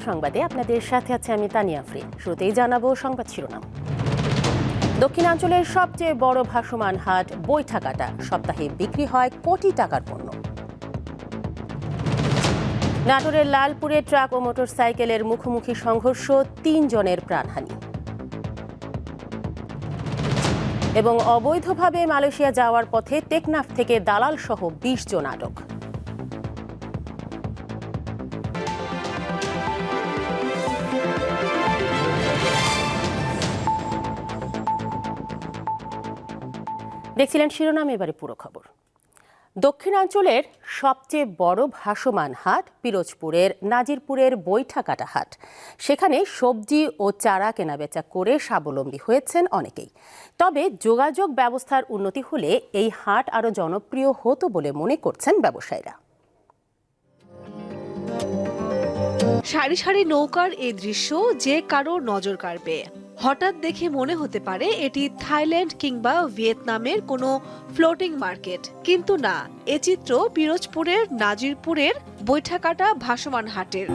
সংবাদে আপনাদের সাথে আছে আমি তানিয়া আফরি শুরুতেই জানাব সংবাদ শিরোনাম। দক্ষিণাঞ্চলের সবচেয়ে বড় ভাসমান হাট বৈঠাকাটা। সপ্তাহে বিক্রি হয় কোটি টাকার পণ্য। নাটোরের লালপুরে ট্রাক ও মোটরসাইকেলের মুখোমুখি সংঘর্ষ, তিনজনের প্রাণহানি। এবং অবৈধভাবে মালয়েশিয়া যাওয়ার পথে টেকনাফ থেকে দালাল সহ বিশ জন আটক। দেখছিলেন শিরোনাম এবারে পুরো খবর। দক্ষিণাঞ্চলের সবচেয়ে বড় ভাসমান হাট পিরোজপুরের নাজিরপুরের বৈঠাকাটা হাট। সেখানে সবজি ও চারা কেনাবেচা করে স্বাবলম্বী হয়েছেন অনেকেই। তবে যোগাযোগ ব্যবস্থার উন্নতি হলে এই হাট আরও জনপ্রিয় হতো বলে মনে করছেন ব্যবসায়ীরা। সারি সারি নৌকার এই দৃশ্য যে কারও নজর কাড়বে। হঠাৎ দেখে মনে হতে পারে এটি থাইল্যান্ড কিংবা ভিয়েতনামের কোনো ফ্লোটিং মার্কেট। কিন্তু না, এ চিত্র পিরোজপুরের নাজিরপুরের বৈঠাকাটা ভাসমান হাটের।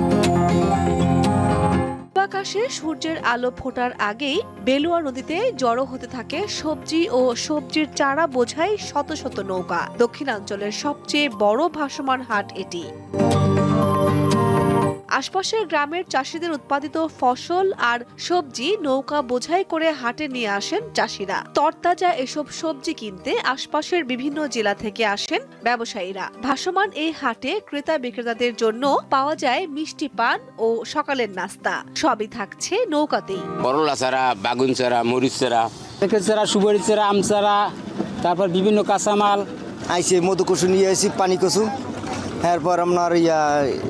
আকাশে সূর্যের আলো ফোটার আগেই বেলুয়া নদীতে জড়ো হতে থাকে সবজি ও সবজির চারা বোঝাই শত শত নৌকা। দক্ষিণাঞ্চলের সবচেয়ে বড় ভাসমান হাট এটি। আশপাশের গ্রামের চাষিদের উৎপাদিত ফসল আর সবজি নৌকা বোঝাই করে হাটে নিয়ে আসেন চাষিরা। তরতাজা এসব সবজি কিনতে আশপাশের বিভিন্ন জেলা থেকে আসেন ব্যবসায়ীরা। ভাসমান এই হাটে ক্রেতা বিক্রেতাদের জন্য পাওয়া যায় মিষ্টি পান ও সকালের নাস্তা। সবই থাকছে নৌকাতেই। করলা চারা বাগুন চারা মরিচ চারা। চারা সুপারি চারা আম চারা তারপর বিভিন্ন কাঁচামাল। আইসি মধু কচু নিয়ে আসি পানি কচু এরপর আপনার ইয়া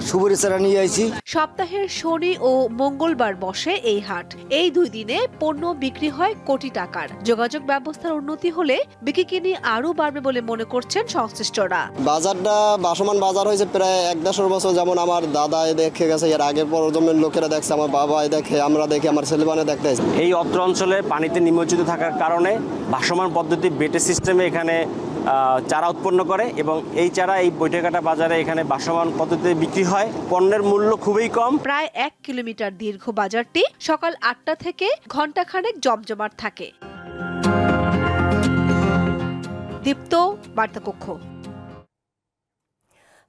সুবরি চারা নিয়ে আইসি সপ্তাহের শনি ও মঙ্গলবার বসে এই হাট। এই দুই দিনে পণ্য বিক্রি হয় কোটি টাকার। যোগাযোগ ব্যবস্থার উন্নতি হলে বিক্রি আরও বাড়বে বলে মনে করছেন সংশ্লিষ্টরা। বাজারটা বাসমান বাজার হয়েছে প্রায় এক দেড়শো বছর যেমন আমার দাদা এ দেখে গেছে এর আগের প্রজন্মের লোকেরা দেখছে আমার বাবা এ দেখে আমরা দেখি আমার ছেলেবানে দেখতে এই অত্র অঞ্চলে পানিতে নিমজ্জিত থাকার কারণে ভাসমান পদ্ধতি বেটে সিস্টেমে এখানে চারা উৎপন্ন করে এবং এই চারা এই বৈঠকাটা বাজারে এখানে বাসমান পদ্ধতিতে বিক্রি হয়। পণ্যের মূল্য খুবই কম। প্রায় এক কিলোমিটার দীর্ঘ বাজারটি সকাল আটটা থেকে ঘন্টাখানেক জমজমাট থাকে। দীপ্ত, বার্তাকক্ষ।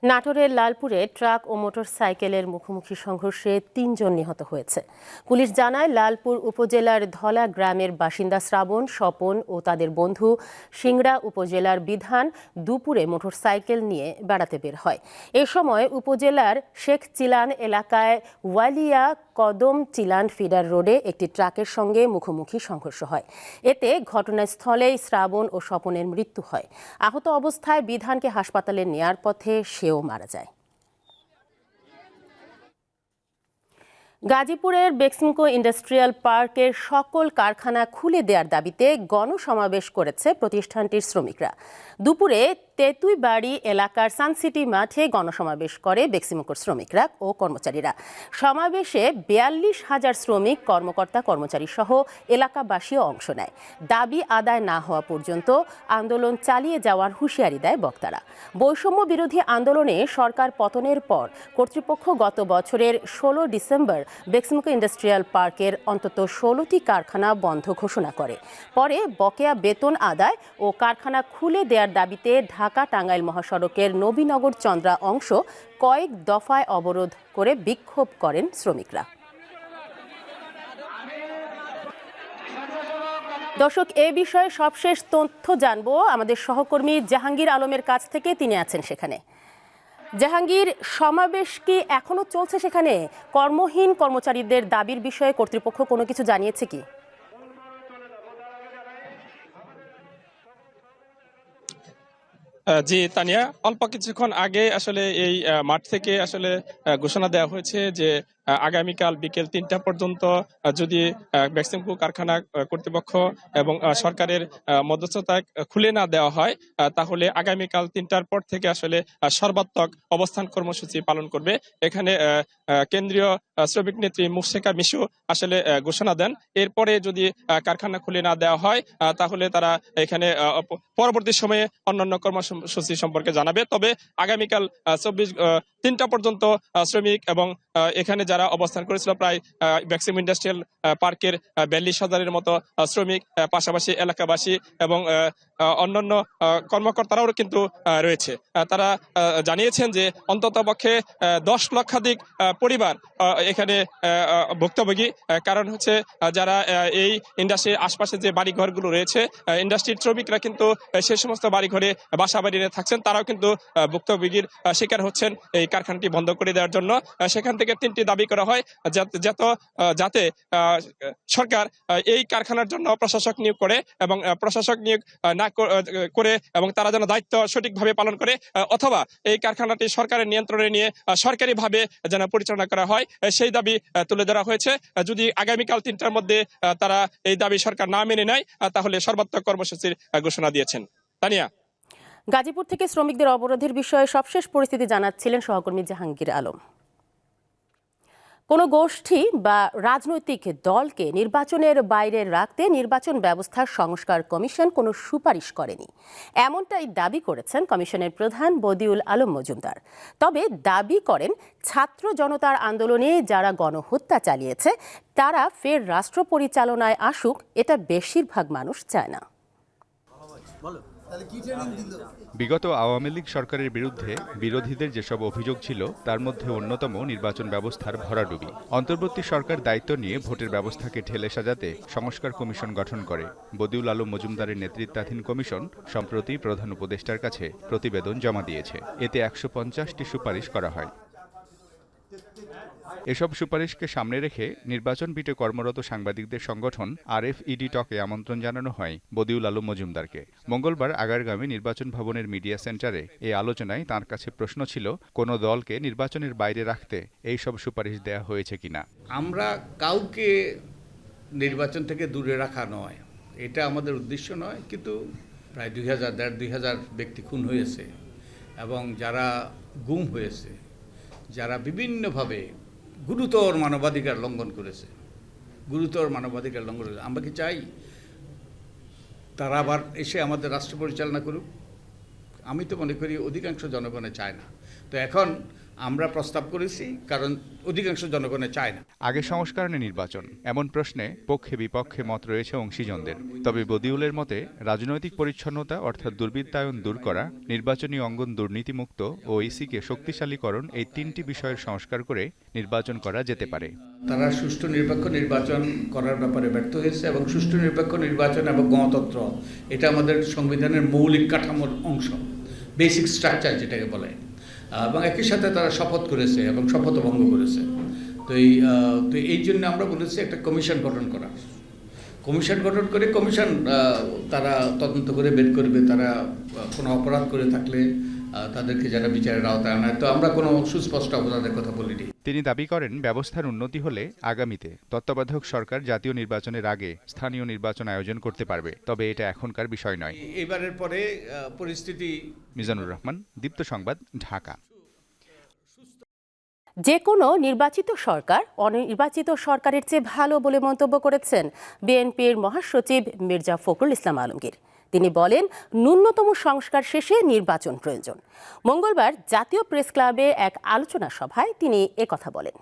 নাটোরের লালপুরে ট্রাক ও মোটরসাইকেলের মুখোমুখি সংঘর্ষে তিনজন নিহত হয়েছে। পুলিশ জানায়, লালপুর উপজেলার ধলা গ্রামের বাসিন্দা শ্রাবণ, স্বপন ও তাদের বন্ধু সিংড়া উপজেলার বিধান দুপুরে মোটরসাইকেল নিয়ে বেড়াতে বের হয়। এ সময় উপজেলার শেখ চিলান এলাকায় ওয়ালিয়া কদম চিলান ফিডার রোডে একটি ট্রাকের সঙ্গে মুখোমুখি সংঘর্ষ হয়। এতে ঘটনাস্থলেই শ্রাবণ ও স্বপনের মৃত্যু হয়। আহত অবস্থায় বিধানকে হাসপাতালে নেয়ার পথে সেও মারা যায়। গাজীপুরের বেক্সিমকো ইন্ডাস্ট্রিয়াল পার্কের সকল কারখানা খুলে দেওয়ার দাবিতে গণসমাবেশ করেছে প্রতিষ্ঠানটির শ্রমিকরা। দুপুরে তেতুইবাড়ি এলাকার সানসিটি মাঠে গণসমাবেশ করে বেক্সিমকোর শ্রমিকরা ও কর্মচারীরা। সমাবেশে বিয়াল্লিশ হাজার শ্রমিক, কর্মকর্তা, কর্মচারী সহ এলাকাবাসীও অংশ নেয়। দাবি আদায় না হওয়া পর্যন্ত আন্দোলন চালিয়ে যাওয়ার হুঁশিয়ারি দেয় বক্তারা। বৈষম্য বিরোধী আন্দোলনে সরকার পতনের পর কর্তৃপক্ষ গত বছরের ষোলো ডিসেম্বর বেক্সিমকো ইন্ডাস্ট্রিয়াল পার্কের অন্তত ষোলোটি কারখানা বন্ধ ঘোষণা করে। পরে বকেয়া বেতন আদায় ও কারখানা খুলে দেওয়ার দাবিতে ঢাকা টাঙ্গাইল মহাসড়কের নবীনগর চন্দ্রা অংশ কয়েক দফায় অবরোধ করে বিক্ষোভ করেন শ্রমিকরা। দর্শক, এ বিষয়ে সবশেষ তথ্য জানব। আমাদের সহকর্মী জাহাঙ্গীর আলমের কাছ থেকে তিনি আছেন সেখানে। জাহাঙ্গীর, সমাবেশ কি এখনও চলছে সেখানে? কর্মহীন কর্মচারীদের দাবির বিষয়ে কর্তৃপক্ষ কোনো কিছু জানিয়েছে কি? জি তানিয়া অল্প কিছুক্ষণ আগে আসলে এই মাঠ থেকে আসলে ঘোষণা দেওয়া হয়েছে যে আগামীকাল বিকেল তিনটা পর্যন্ত যদি ভ্যাকসিনকো কারখানা কর্তৃপক্ষ এবং সরকারের মধ্যস্থতায় খুলে না দেওয়া হয় তাহলে আগামীকাল তিনটার পর থেকে আসলে সর্বাত্মক অবস্থান কর্মসূচি পালন করবে। এখানে কেন্দ্রীয় শ্রমিক নেত্রী মুশেকা মিশু আসলে ঘোষণা দেন। এরপরে যদি কারখানা খুলে না দেওয়া হয় তাহলে তারা এখানে পরবর্তী সময়ে অন্যান্য কর্মসূচি সম্পর্কে জানাবে। তবে আগামীকাল চব্বিশ তিনটা পর্যন্ত শ্রমিক এবং এখানে যারা অবস্থান করেছিল প্রায় ম্যাক্সিম ইন্ডাস্ট্রিয়াল পার্কের বিয়াল্লিশ হাজারের মতো শ্রমিক পাশাপাশি এলাকাবাসী এবং অন্যান্য কর্মকর্তারাও কিন্তু রয়েছে। তারা জানিয়েছেন যে অন্তত পক্ষে দশ লক্ষাধিক পরিবার এখানে ভুক্তভোগী। কারণ হচ্ছে যারা এই ইন্ডাস্ট্রির আশপাশে যে বাড়িঘরগুলো রয়েছে ইন্ডাস্ট্রির শ্রমিকরা কিন্তু সেই সমস্ত বাড়িঘরে বাসা বাড়ি থাকছেন। তারাও কিন্তু ভুক্তভোগীর শিকার হচ্ছেন এই কারখানাটি বন্ধ করে দেওয়ার জন্য। সেখান থেকে তিনটি দাবি করা হয় যাতে যাতে- সরকার এই কারখানার জন্য প্রশাসক নিয়োগ করে এবং প্রশাসক নিয়োগ না কর- এবং তারা যেন দায়িত্ব সঠিকভাবে পালন করে অথবা এই কারখানাটি সরকারের নিয়ন্ত্রণে নিয়ে সরকারিভাবে যেন পরিচালনা করা হয় সেই দাবি তুলে ধরা হয়েছে। যদি আগামীকাল তিনটার মধ্যে তারা এই দাবি সরকার না মেনে নেয় তাহলে সর্বাত্মক কর্মসূচির ঘোষণা দিয়েছেন। তানিয়া। গাজীপুর থেকে শ্রমিকদের অবরোধের বিষয়ে সবশেষ পরিস্থিতি জানাচ্ছিলেন সহকর্মী জাহাঙ্গীর আলম। কোনো গোষ্ঠী বা রাজনৈতিক দলকে নির্বাচনের বাইরে রাখতে নির্বাচন ব্যবস্থার সংস্কার কমিশন কোনো সুপারিশ করেনি। এমনটাই দাবি করেছেন কমিশনের প্রধান বদিউল আলম মজুমদার। তবে দাবি করেন, ছাত্র জনতার আন্দোলনে যারা গণহত্যা চালিয়েছে, তারা ফের রাষ্ট্র পরিচালনায় আসুক, এটা বেশিরভাগ মানুষ চায় না। বিগত আওয়ামী লীগ সরকারের বিরুদ্ধে বিরোধীদের যেসব অভিযোগ ছিল, তার মধ্যে অন্যতম নির্বাচন ব্যবস্থার ভরাডুবি। অন্তর্বর্তী সরকার দায়িত্ব নিয়ে ভোটের ব্যবস্থাকে ঠেলে সাজাতে সংস্কার কমিশন গঠন করে। বদিউল আলম মজুমদারের নেতৃত্বাধীন কমিশন সম্প্রতি প্রধান উপদেষ্টার কাছে প্রতিবেদন জমা দিয়েছে। এতে একশো পঞ্চাশটি সুপারিশ করা হয়। এসব সুপারিশকে সামনে রেখে নির্বাচন বিটে কর্মরত সাংবাদিকদের সংগঠন আরএফইডি টকে আমন্ত্রণ জানানো হয় বদিউল আলম মজুমদারকে। মঙ্গলবার আগারগামী নির্বাচন ভবনের মিডিয়া সেন্টারে এই আলোচনায় তার কাছে প্রশ্ন ছিল, কোনো দলকে নির্বাচনের বাইরে রাখতে এই সব সুপারিশ দেয়া হয়েছে কিনা? আমরা কাউকে নির্বাচন থেকে দূরে রাখা নয়। এটা আমাদের উদ্দেশ্য নয়, কিন্তু প্রায় দুই হাজার, দেড় দুই হাজার ব্যক্তি খুন হয়েছে এবং যারা গুম হয়েছে, যারা বিভিন্নভাবে গুরুতর মানবাধিকার লঙ্ঘন করেছে। গুরুতর মানবাধিকার লঙ্ঘন করেছে। আমরা কি চাই? তারা আবার এসে আমাদের রাষ্ট্র পরিচালনা করুক। আমি তো মনে করি অধিকাংশ জনগণে চায় না। তো এখন আমরা প্রস্তাব করেছি কারণ অধিকাংশ জনগণে চায় না। আগে সংস্কার না নির্বাচন এমন প্রশ্নে পক্ষে বিপক্ষে মত রয়েছে অংশীজনদের। তবে বদিউলের মতে রাজনৈতিক পরিচ্ছন্নতা অর্থাৎ দুর্বৃত্তায়ন দূর করা নির্বাচনী অঙ্গন দুর্নীতিমুক্ত ও ইসিকে শক্তিশালীকরণ এই তিনটি বিষয়ের সংস্কার করে নির্বাচন করা যেতে পারে। তারা সুষ্ঠু নিরপেক্ষ নির্বাচন করার ব্যাপারে ব্যর্থ হয়েছে এবং সুষ্ঠু নিরপেক্ষ নির্বাচন এবং গণতন্ত্র এটা আমাদের সংবিধানের মৌলিক কাঠামোর অংশ বেসিক স্ট্রাকচার যেটাকে বলে। এবং একই সাথে তারা শপথ করেছে এবং শপথ ভঙ্গ করেছে। তো এই তো এই জন্য আমরা বলেছি একটা কমিশন গঠন করা। কমিশন গঠন করে কমিশন তারা তদন্ত করে বের করবে, তারা কোনো অপরাধ করে থাকলে তাদেরকে যারা বিচারের আওতায় আনায়। তো আমরা কোনো সুস্পষ্ট অপরাধের কথা বলিনি। তিনি দাবি করেন ব্যবস্থার উন্নতি হলে আগামীতে তত্ত্বাবধায়ক সরকার জাতীয় নির্বাচনের আগে স্থানীয় নির্বাচন আয়োজন করতে পারবে। তবে এটা এখনকার বিষয় নয়। এবারের পরে পরিস্থিতি মিজানুর রহমান দীপ্ত সংবাদ ঢাকা। যে কোনো নির্বাচিত সরকার অনির্বাচিত সরকারের চেয়ে ভালো বলে মন্তব্য করেছেন বিএনপির মহাসচিব মির্জা ফখরুল ইসলাম আলমগীর। তিনি বলেন ন্যূনতম সংস্কার শেষে নির্বাচন প্রয়োজন। মঙ্গলবার জাতীয় প্রেস ক্লাবে এক আলোচনা সভায় তিনি একথা বলেন।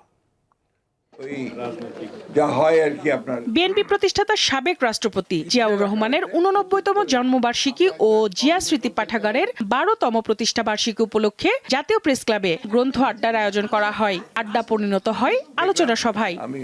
বিএনপি প্রতিষ্ঠাতা সাবেক রাষ্ট্রপতি জিয়াউর রহমানের উননব্বইতম জন্মবার্ষিকী ও জিয়া স্মৃতি পাঠাগারের বারোতম প্রতিষ্ঠা বার্ষিকী উপলক্ষে জাতীয় প্রেস ক্লাবে গ্রন্থ আড্ডার আয়োজন করা হয়। আড্ডা পরিণত হয় আলোচনা সভায়। আমি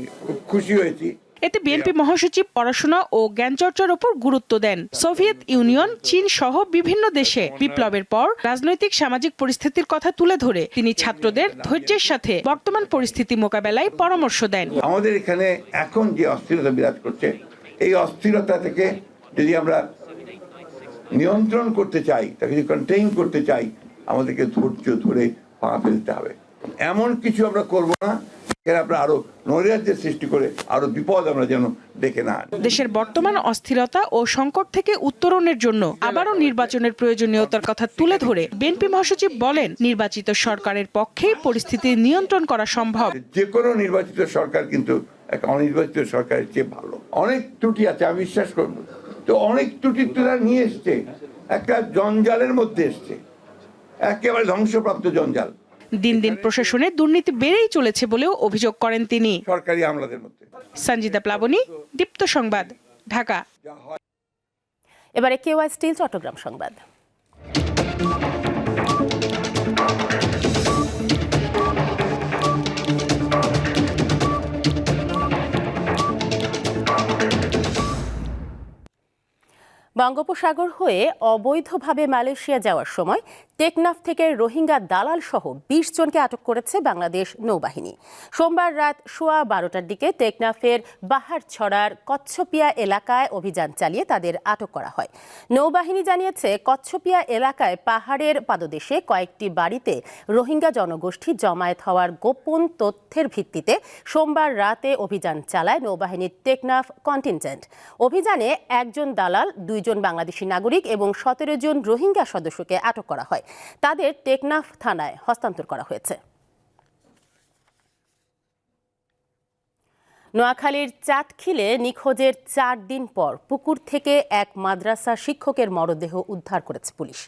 খুশি হয়েছি। এতে বিএনপি মহাসচিব পড়াশোনা ও জ্ঞান চর্চার উপর গুরুত্ব দেন। সোভিয়েত ইউনিয়ন চীন সহ বিভিন্ন দেশে বিপ্লবের পর রাজনৈতিক সামাজিক পরিস্থিতির কথা তুলে ধরে তিনি ছাত্রদের ধৈর্যের সাথে বর্তমান পরিস্থিতি মোকাবেলায় পরামর্শ দেন। আমাদের এখানে এখন যে অস্থিরতা বিরাজ করছে এই অস্থিরতা থেকে যদি আমরা নিয়ন্ত্রণ করতে চাই তাকে যদি কন্টেইন করতে চাই আমাদেরকে ধৈর্য ধরে পা ফেলতে হবে। এমন কিছু আমরা করব না আমরা আরও নৈরাজ্যের সৃষ্টি করে আরও বিপদ আমরা যেন ডেকে না দেশের বর্তমান অস্থিরতা ও সংকট থেকে উত্তরণের জন্য আবারও নির্বাচনের প্রয়োজনীয়তার কথা তুলে ধরে বিএনপি মহাসচিব বলেন নির্বাচিত সরকারের পক্ষে পরিস্থিতি নিয়ন্ত্রণ করা সম্ভব। যে কোনো নির্বাচিত সরকার কিন্তু একটা অনির্বাচিত সরকারের চেয়ে ভালো। অনেক ত্রুটি আছে আমি বিশ্বাস করব। তো অনেক ত্রুটি তারা নিয়ে এসছে। একটা জঞ্জালের মধ্যে এসছে। একেবারে ধ্বংসপ্রাপ্ত জঞ্জাল। দিন দিন প্রশাসনে দুর্নীতি বেড়েই চলেছে বলেও অভিযোগ করেন তিনি। সরকারি আমলাদের মধ্যে। সঞ্জিতা প্লাবনী দীপ্ত সংবাদ ঢাকা। এবারে কেওয়াই স্টিল চট্টগ্রাম সংবাদ। বঙ্গোপসাগর হয়ে অবৈধভাবে মালয়েশিয়া যাওয়ার সময় টেকনাফ থেকে রোহিঙ্গা দালাল সহ বিশ জনকে আটক করেছে বাংলাদেশ নৌবাহিনী। সোমবার রাত সোয়া বারোটার দিকে টেকনাফের বাহার ছড়ার কচ্ছপিয়া এলাকায় অভিযান চালিয়ে তাদের আটক করা হয়। নৌবাহিনী জানিয়েছে, কচ্ছপিয়া এলাকায় পাহাড়ের পাদদেশে কয়েকটি বাড়িতে রোহিঙ্গা জনগোষ্ঠী জমায়েত হওয়ার গোপন তথ্যের ভিত্তিতে সোমবার রাতে অভিযান চালায় নৌবাহিনীর টেকনাফ কন্টিনজেন্ট। অভিযানে একজন দালাল দুইজন বাংলাদেশি নাগরিক এবং সতেরো জন রোহিঙ্গা সদস্যকে আটক করা হয়। তাদের টেকনাফ থানায় হস্তান্তর করা হয়েছে। নোয়াখালীর চাটখিলে নিখোঁজের চার দিন পর পুকুর থেকে এক মাদ্রাসা শিক্ষকের মরদেহ উদ্ধার করেছে পুলিশ।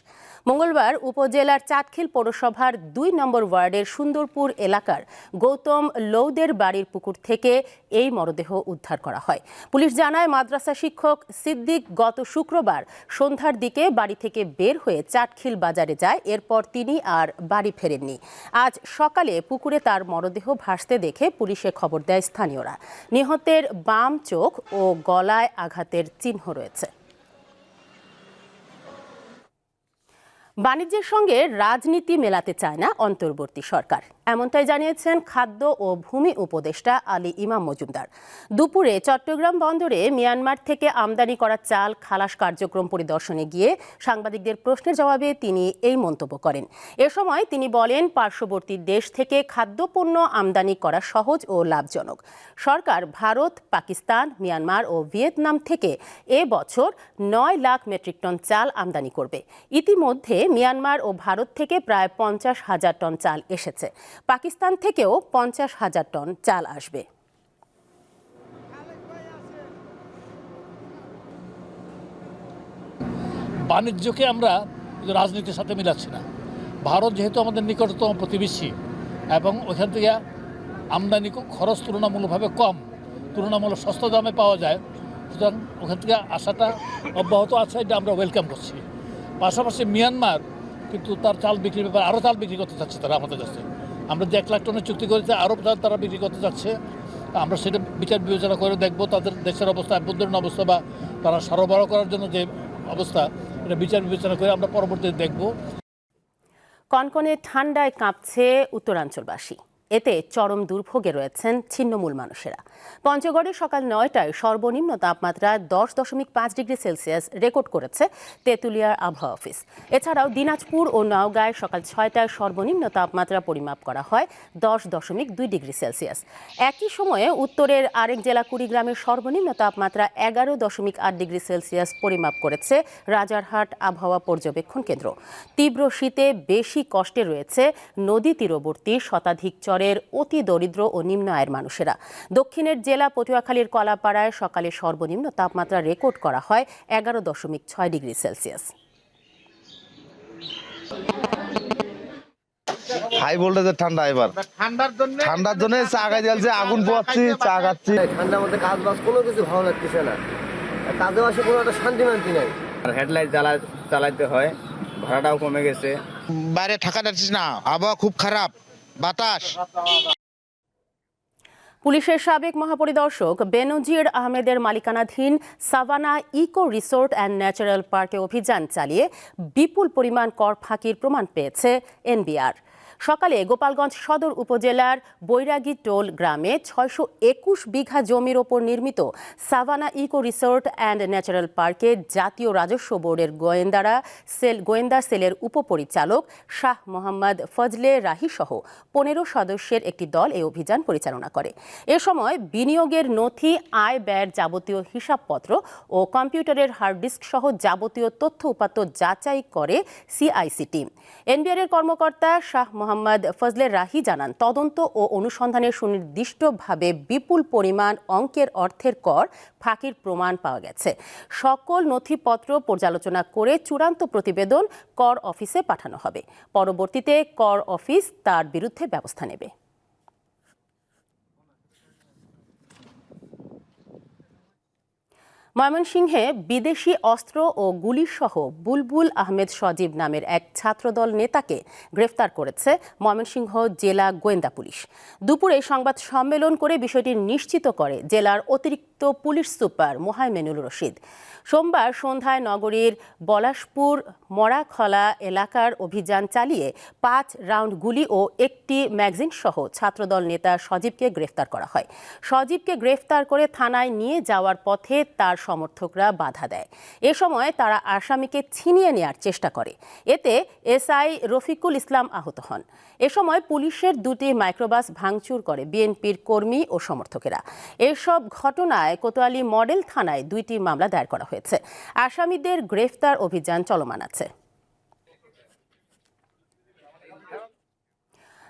মঙ্গলবার উপজেলার চাটখিল পৌরসভার দুই নম্বর ওয়ার্ডের সুন্দরপুর এলাকার গৌতম লৌদের বাড়ির পুকুর থেকে এই মরদেহ উদ্ধার করা হয়। পুলিশ জানায়, মাদ্রাসা শিক্ষক সিদ্দিক গত শুক্রবার সন্ধ্যার দিকে বাড়ি থেকে বের হয়ে চাটখিল বাজারে যায়। এরপর তিনি আর বাড়ি ফেরেননি। আজ সকালে পুকুরে তার মরদেহ ভাসতে দেখে পুলিশে খবর দেয় স্থানীয়রা। নিহতের বাম চোখ ও গলায় আঘাতের চিহ্ন রয়েছে। বাণিজ্যের সঙ্গে রাজনীতি মেলাতে চায় না অন্তর্বর্তী সরকার। এমনটাই জানিয়েছেন খাদ্য ও ভূমি উপদেষ্টা আলী ইমাম মজুমদার। দুপুরে চট্টগ্রাম বন্দরে মিয়ানমার থেকে আমদানি করা চাল খালাস কার্যক্রম পরিদর্শনে গিয়ে সাংবাদিকদের প্রশ্নের জবাবে তিনি এই মন্তব্য করেন। এ সময় তিনি বলেন, পার্শ্ববর্তী দেশ থেকে খাদ্যপণ্য আমদানি করা সহজ ও লাভজনক। সরকার ভারত, পাকিস্তান, মিয়ানমার ও ভিয়েতনাম থেকে এ বছর নয় লাখ মেট্রিক টন চাল আমদানি করবে। ইতিমধ্যে মিয়ানমার ও ভারত থেকে প্রায় পঞ্চাশ হাজার টন চাল এসেছে। পাকিস্তান থেকেও পঞ্চাশ হাজার টন চাল আসবে। বাণিজ্যকে আমরা রাজনীতির সাথে মিলাচ্ছি না। ভারত যেহেতু আমাদের নিকটতম প্রতিবেশী এবং ওইখান থেকে আমদানি খরচ তুলনামূলকভাবে কম, তুলনামূলক সস্তা দামে পাওয়া যায়, সুতরাং ওখান থেকে আসাটা অব্যাহত আছে, এটা আমরা ওয়েলকাম করছি। পাশাপাশি মিয়ানমার কিন্তু তার চাল বিক্রির ব্যাপারে আরও চাল বিক্রি করতে চাচ্ছে তারা আমাদের কাছে। আমরা যে এক লাখ টনের চুক্তি করেছি আরও তারা বিক্রি করতে যাচ্ছে। আমরা সেটা বিচার বিবেচনা করে দেখব তাদের দেশের অবস্থা আভ্যন্তরীণ অবস্থা বা তারা সরবরাহ করার জন্য যে অবস্থা, এটা বিচার বিবেচনা করে আমরা পরবর্তীতে দেখব। কনকনে ঠান্ডায় কাঁপছে উত্তরাঞ্চলবাসী। এতে চরম দুর্ভোগে রয়েছেন ছিন্নমূল মানুষেরা। পঞ্চগড়ে সকাল নয়টায় সর্বনিম্ন তাপমাত্রা দশ দশমিক পাঁচ ডিগ্রি সেলসিয়াস রেকর্ড করেছে তেঁতুলিয়ার আবহাওয়া অফিস। এছাড়াও দিনাজপুর ও নওগাঁয় সকাল ছয়টায় সর্বনিম্ন তাপমাত্রা পরিমাপ করা হয় দশ দশমিক দুই ডিগ্রি সেলসিয়াস। একই সময়ে উত্তরের আরেক জেলা কুড়িগ্রামের সর্বনিম্ন তাপমাত্রা এগারো দশমিক আট ডিগ্রি সেলসিয়াস পরিমাপ করেছে রাজারহাট আবহাওয়া পর্যবেক্ষণ কেন্দ্র। তীব্র শীতে বেশি কষ্টে রয়েছে নদী তীরবর্তী শতাধিক চরের অতি দরিদ্র ও নিম্ন আয়ের মানুষেরা। দক্ষিণের জেলা পটুয়াখালীর কলাপাড়ায় সকালে সর্বনিম্ন তাপমাত্রা রেকর্ড করা হয় এগারো দশমিক ছয় ডিগ্রি সেলসিয়াস। হাই ভোল্টেজের ঠান্ডা এবার। ঠান্ডার জন্য ঠান্ডার জন্য চা খাই জ্বালছে আগুন পোয়াচ্ছি চা খাচ্ছি। ঠান্ডার মধ্যে কাজ বাজ কোনো কিছু ভালো লাগতেছে না। আর কাজে বাসে কোনো একটা শান্তি মান্তি নাই হেডলাইট জ্বালা চালাইতে হয় ভাড়াটাও কমে গেছে। বাইরে থাকা যাচ্ছিস না আবহাওয়া খুব খারাপ। বাতাস। পুলিশের সাবেক মহাপরিদর্শক বেনজির আহমেদের মালিকানাধীন Savanna eco resort and natural পার্কে অভিযান চালিয়ে বিপুল পরিমাণ কর ফাঁকির প্রমাণ পেয়েছে এনবিআর। সকালে গোপালগঞ্জ সদর উপজেলার বৈরাগী টোল গ্রামে ছয়শো একুশ বিঘা জমির ওপর নির্মিত Savanna eco resort and natural পার্কে জাতীয় রাজস্ব বোর্ডের গোয়েন্দারা সেল, গোয়েন্দা সেলের উপপরিচালক শাহ মোহাম্মদ ফজলে রাহি সহ পনেরো সদস্যের একটি দল এই অভিযান পরিচালনা করে। এ সময় বিনিয়োগের নথি, আয় ব্যয়ের যাবতীয় হিসাবপত্র ও কম্পিউটারের হার্ড ডিস্ক সহ যাবতীয় তথ্য উপাত্ত যাচাই করে সিআইসি টিম। এনবিআর এর কর্মকর্তা শাহ ফজলে রাহি জানান, তদন্ত ও অনুসন্ধানে সুনির্দিষ্টভাবে বিপুল পরিমাণ অঙ্কের অর্থের কর ফাঁকির প্রমাণ পাওয়া গেছে। সকল নথিপত্র পর্যালোচনা করে চূড়ান্ত প্রতিবেদন কর অফিসে পাঠানো হবে। পরবর্তীতে কর অফিস তার বিরুদ্ধে ব্যবস্থা নেবে। ময়মনসিংহে বিদেশি অস্ত্র ও গুলিসহ বুলবুল আহমেদ সজীব নামের এক ছাত্রদল নেতাকে গ্রেফতার করেছে ময়মনসিংহ জেলা গোয়েন্দা পুলিশ। দুপুরে সংবাদ সম্মেলন করে বিষয়টি নিশ্চিত করে জেলার অতিরিক্ত পুলিশ সুপার মোহাইমেনুল রশিদ। সোমবার সন্ধ্যায় নগরীর বলাসপুর মরাখলা এলাকার অভিযান চালিয়ে পাঁচ রাউন্ড গুলি ও একটি ম্যাগজিন সহ ছাত্রদল নেতা সজীবকে গ্রেফতার করা হয়। সজীবকে গ্রেফতার করে থানায় নিয়ে যাওয়ার পথে তার সমর্থকরা বাধা দেয়। এ সময় তারা আসামিকে ছিনিয়ে নেয়ার চেষ্টা করে। এতে এসআই রফিকুল ইসলাম আহত হন। এ সময় পুলিশের দুটি মাইক্রোবাস ভাঙচুর করে বিএনপির কর্মী ও সমর্থকেরা। এসব ঘটনায় কোতোয়ালি মডেল থানায় দুইটি মামলা দায়ের করা হয়েছে। আসামিদের গ্রেফতার অভিযান চলমান আছে।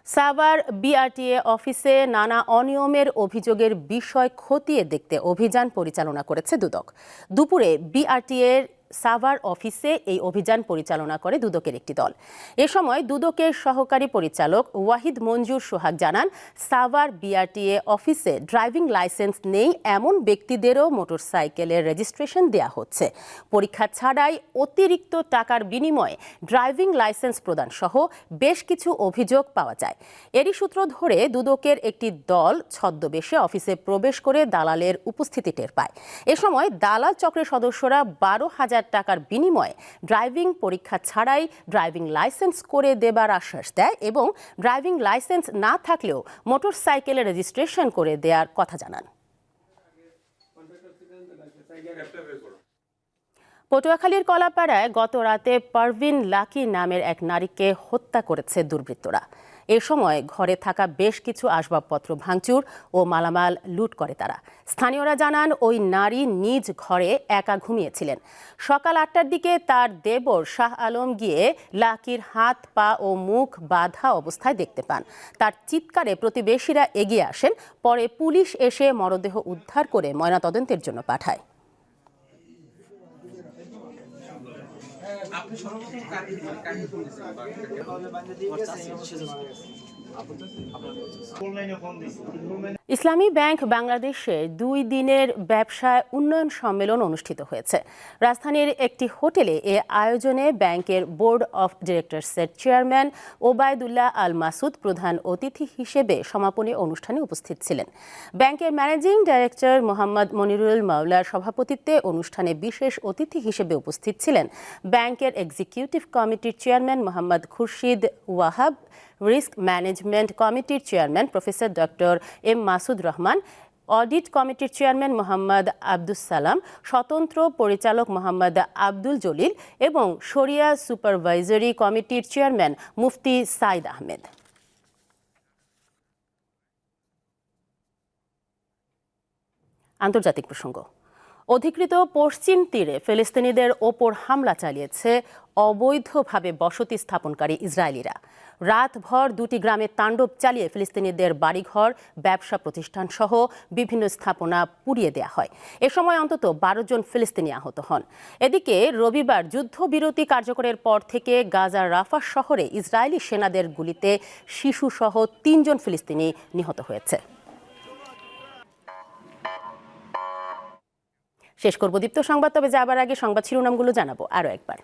সাভার বিআরটিএ অফিসে নানা অনিয়মের অভিযোগের বিষয় খতিয়ে দেখতে অভিযান পরিচালনা করেছে দুদক। দুপুরে বিআরটিএর সাভার অফিসে এই অভিযান পরিচালনা করে দুদকের একটি দল। এ সময় দুদকের সহকারী পরিচালক ওয়াহিদ মঞ্জুর সোহাগ জানান, সাভার বিআরটিএ অফিসে ড্রাইভিং লাইসেন্স নেই, এমন ব্যক্তিদেরও মোটরসাইকেলের রেজিস্ট্রেশন দেয়া হচ্ছে। পরীক্ষা ছাড়াই অতিরিক্ত টাকার বিনিময়ে ড্রাইভিং লাইসেন্স প্রদান সহ বেশ কিছু অভিযোগ পাওয়া যায়। এরই সূত্র ধরে দুদকের একটি দল ছদ্মবেশে অফিসে প্রবেশ করে দালালের উপস্থিতি টের পায়। এ সময় দালাল চক্রের সদস্যরা বারো হাজার টাকার বিনিময়ে ড্রাইভিং পরীক্ষা ছাড়াই ড্রাইভিং লাইসেন্স করে দেবার আশ্বাস দেয় এবং ড্রাইভিং লাইসেন্স না থাকলেও মোটরসাইকেলের রেজিস্ট্রেশন করে দেওয়ার কথা জানান। পটুয়াখালীর কলাপাড়ায় গত রাতে পারভিন লাকি নামের এক নারীকে হত্যা করেছে দুর্বৃত্তরা। এ সময় ঘরে থাকা বেশ কিছু আসবাবপত্র ভাঙচুর ও মালামাল লুট করে তারা। স্থানীয়রা জানান, ওই নারী নিজ ঘরে একা ঘুমিয়েছিলেন। সকাল আটটার দিকে তার দেবর শাহ আলম গিয়ে লাকির হাত, পা ও মুখ বাঁধা অবস্থায় দেখতে পান। তার চিৎকারে প্রতিবেশীরা এগিয়ে আসেন, পরে পুলিশ এসে মরদেহ উদ্ধার করে ময়নাতদন্তের জন্য পাঠায়। আপনি সর্বপ্রথম কাকে কাকে ইসলামী ব্যাংক বাংলাদেশে দুই দিনের ব্যবসায় উন্নয়ন সম্মেলন অনুষ্ঠিত হয়েছে। রাজধানীর একটি হোটেলে এ আয়োজনে ব্যাংকের বোর্ড অফ ডিরেক্টরসের চেয়ারম্যান ওবায়দুল্লাহ আল মাসুদ প্রধান অতিথি হিসেবে সমাপনী অনুষ্ঠানে উপস্থিত ছিলেন। ব্যাংকের ম্যানেজিং ডাইরেক্টর মোহাম্মদ মনিরুল মাওলার সভাপতিত্বে অনুষ্ঠানে বিশেষ অতিথি হিসেবে উপস্থিত ছিলেন। ব্যাংকের এক্সিকিউটিভ কমিটির chairman Mohammad Khurshid Wahab risk management কমিটির chairman professor doctor M Masud Rahman audit কমিটির চেয়ারম্যান মোহাম্মদ আব্দুস সালাম স্বতন্ত্র পরিচালক মোহাম্মদ আব্দুল জলিল এবং শরিয়া সুপারভাইজারি কমিটির চেয়ারম্যান মুফতি সাইদ আহমেদ আন্তর্জাতিক প্রসঙ্গ। অধিকৃত পশ্চিম তীরে ফিলিস্তিনিদের ওপর হামলা চালিয়েছে অবৈধভাবে বসতি স্থাপনকারী ইসরায়েলিরা। রাতভর দুটি গ্রামে তাণ্ডব চালিয়ে ফিলিস্তিনিদের বাড়িঘর, ব্যবসা প্রতিষ্ঠান সহ বিভিন্ন স্থাপনা পুড়িয়ে দেওয়া হয়। এ সময় অন্তত বারো জন ফিলিস্তিনি আহত হন। এদিকে রবিবার যুদ্ধবিরতি কার্যকরের পর থেকে গাজার রাফা শহরে ইসরায়েলি সেনাদের গুলিতে শিশুসহ তিনজন ফিলিস্তিনি নিহত হয়েছে। শেষ করব দীপ্ত সংবাদ, তবে যাবার আগে সংবাদ শিরোনামগুলো জানাব আরও একবার।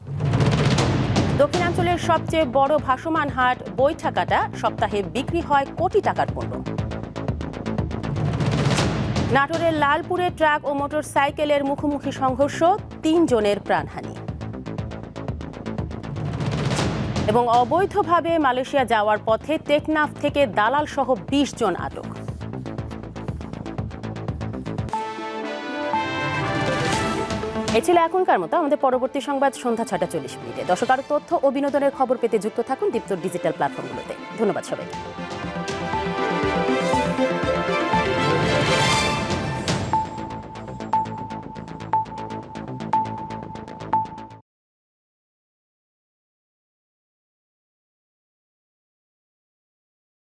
দক্ষিণাঞ্চলের সবচেয়ে বড় ভাসমান হাট বৈঠাকাটা সপ্তাহে বিক্রি হয় কোটি টাকার পণ্য। নাটোরের লালপুরে ট্রাক ও মোটর সাইকেলের মুখোমুখি সংঘর্ষ, তিনজনের প্রাণহানি। এবং অবৈধভাবে মালয়েশিয়া যাওয়ার পথে টেকনাফ থেকে দালাল সহ বিশ জন আটক। এ ছিল এখনকার মতো। আমাদের পরবর্তী সংবাদ সন্ধ্যা ছটা চল্লিশ মিনিটে। দর্শক তথ্য ও বিনোদনের খবর পেতে যুক্ত থাকুন দীপ্ত ডিজিটাল প্ল্যাটফর্মগুলোতে। ধন্যবাদ সবাইকে।